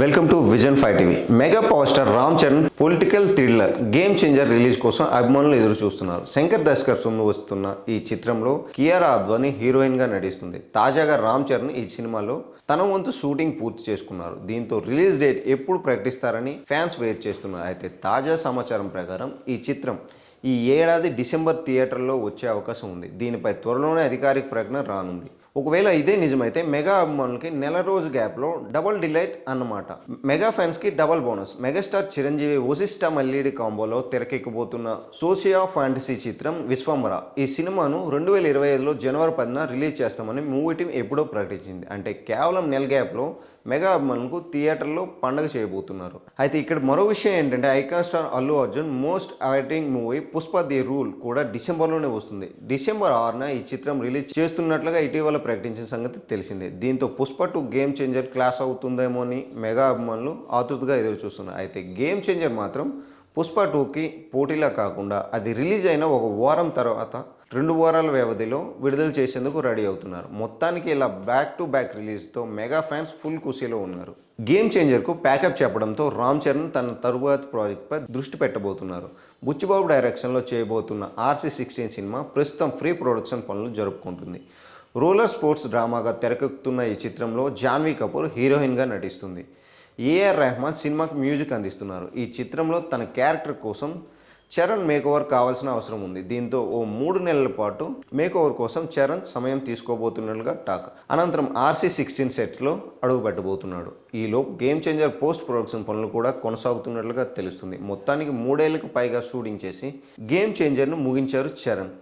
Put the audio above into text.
Welcome to vision five TV mega power star Ram Charan political thriller game changer release కోసం అభిమానులు ఎదురు చూస్తున్నారు. శంకర్ దర్శకత్వంలో వస్తున్న ఈ చిత్రంలో కియారా అద్వాని హీరోయిన్గా నటిస్తుంది. తాజాగా రామ్ చరణ్ ఈ సినిమాలో తన వంతు షూటింగ్ పూర్తి చేసుకున్నారు. దీంతో రిలీజ్ డేట్ ఎప్పుడు ప్రకటిస్తారని ఫ్యాన్స్ వెయిట్ చేస్తున్నారు. అయితే తాజా సమాచారం ప్రకారం ఈ చిత్రం ఈ ఏడాది డిసెంబర్ థియేటర్లో వచ్చే అవకాశం ఉంది. దీనిపై త్వరలోనే అధికారిక ప్రకటన రానుంది. ఒకవేళ ఇదే నిజమైతే మెగా అభిమానులకి నెల రోజు గ్యాప్లో డబుల్ డిలైట్ అన్నమాట. మెగా ఫ్యాన్స్కి double bonus. Megastar Chiranjeevi Vassishta Mallidi కాంబోలో తెరకెక్కబోతున్న సోషియా ఫ్యాంటసీ చిత్రం విశ్వంబర ఈ సినిమాను రెండు వేల ఇరవై ఐదులో జనవరి పదిన రిలీజ్ చేస్తామని మూవీ టీం ఎప్పుడో ప్రకటించింది. అంటే కేవలం నెల గ్యాప్లో మెగా అభిమానులకు థియేటర్లో పండగ చేయబోతున్నారు. అయితే ఇక్కడ మరో విషయం ఏంటంటే icon star Allu Arjun most awaiting movie Pushpa the rule కూడా డిసెంబర్లోనే వస్తుంది. డిసెంబర్ ఆరున ఈ చిత్రం రిలీజ్ చేస్తున్నట్లుగా ఇటీవల ప్రకటించిన సంగతి తెలిసిందే. దీంతో Pushpa two game changer clash అవుతుందేమో అని మెగా అభిమానులు ఆతృతగా ఎదురు చూస్తున్నారు అయితే గేమ్ చేంజర్ మాత్రం పుష్ప టూకి పోటీలా కాకుండా అది రిలీజ్ అయిన ఒక వారం తర్వాత రెండు వారాల వ్యవధిలో విడుదల చేసేందుకు రెడీ అవుతున్నారు. మొత్తానికి ఇలా బ్యాక్ టు బ్యాక్ రిలీజ్తో మెగా ఫ్యాన్స్ ఫుల్ ఖుషీలో ఉన్నారు. గేమ్ చేంజర్కు ప్యాకప్ చెప్పడంతో రామ్ చరణ్ తన తరువాత ప్రాజెక్ట్పై దృష్టి పెట్టబోతున్నారు. బుచ్చిబాబు డైరెక్షన్లో చేయబోతున్న ఆర్సీ సిక్స్టీన్ సినిమా ప్రస్తుతం ఫ్రీ ప్రొడక్షన్ పనులు జరుపుకుంటుంది. రోలర్ స్పోర్ట్స్ డ్రామాగా తెరకెక్కుతున్న ఈ చిత్రంలో జాన్వీ కపూర్ హీరోయిన్గా నటిస్తుంది. ఏఆర్ రెహమాన్ సినిమాకి మ్యూజిక్ అందిస్తున్నారు. ఈ చిత్రంలో తన క్యారెక్టర్ కోసం చరణ్ మేకోవర్ కావాల్సిన అవసరం ఉంది. దీంతో ఓ మూడు నెలల పాటు మేకోవర్ కోసం చరణ్ సమయం తీసుకోబోతున్నట్లుగా టాక్. అనంతరం ఆర్సీ సిక్స్టీన్ సెట్లో అడుగు పెట్టబోతున్నాడు. ఈలోపు గేమ్ చేంజర్ పోస్ట్ ప్రొడక్షన్ పనులు కూడా కొనసాగుతున్నట్లుగా తెలుస్తుంది. మొత్తానికి మూడేళ్ళకు పైగా షూటింగ్ చేసి గేమ్ చేంజర్ను ముగించారు చరణ్.